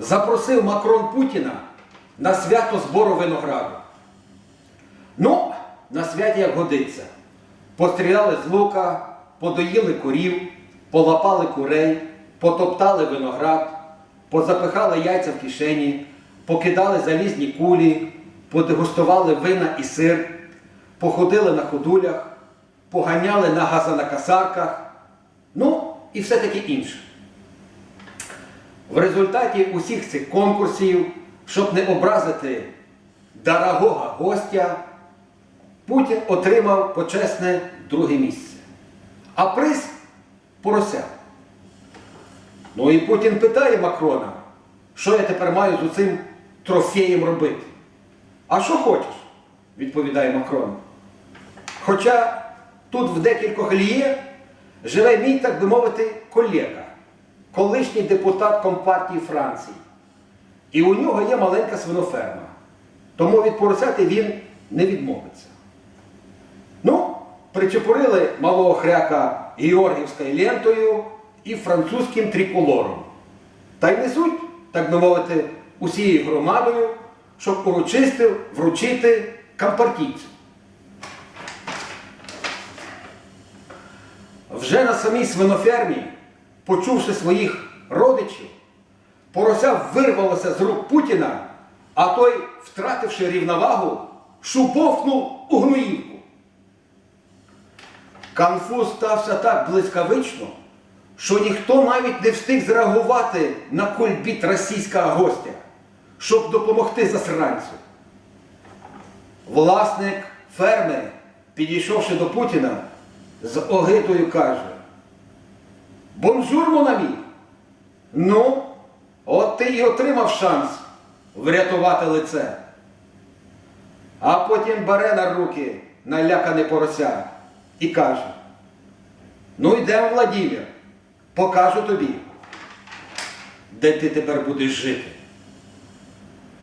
запросив Макрон Путіна на свято збору винограду. Ну, на святі як годиться. Постріляли з лука, подоїли корів, полапали курей, потоптали виноград, позапихали яйця в кишені, покидали залізні кулі, подегустували вина і сир, походили на ходулях, поганяли на газонакасарках, ну і все таке інше. В результаті усіх цих конкурсів, щоб не образити дорогого гостя, Путін отримав почесне друге місце. А приз порося. Ну і Путін питає Макрона, що я тепер маю з цим трофеєм робити. А що хочеш? відповідає Макрон. Хоча тут в декількох ліє живе мій, так би мовити, колега, колишній депутат Компартії Франції. І у нього є маленька свиноферма. Тому від поросяти він не відмовиться. Ну, причепурили малого хряка георгівською лентою і французьким триколором. Та й несуть, так би мовити, усією громадою, щоб урочистив вручити кампартійцю. Вже на самій свинофермі, почувши своїх родичів, порося вирвалося з рук Путіна, а той, втративши рівновагу, шубовкнув у гноївку. Конфуз стався так блискавично, що ніхто навіть не встиг зреагувати на кульбіт російського гостя, щоб допомогти засранцю. Власник ферми, підійшовши до Путіна, з огидою каже: Бонжур, монамі! Ну, от ти і отримав шанс врятувати лице. А потім бере на руки налякане порося і каже: Ну йдемо, Владімір, покажу тобі, де ти тепер будеш жити.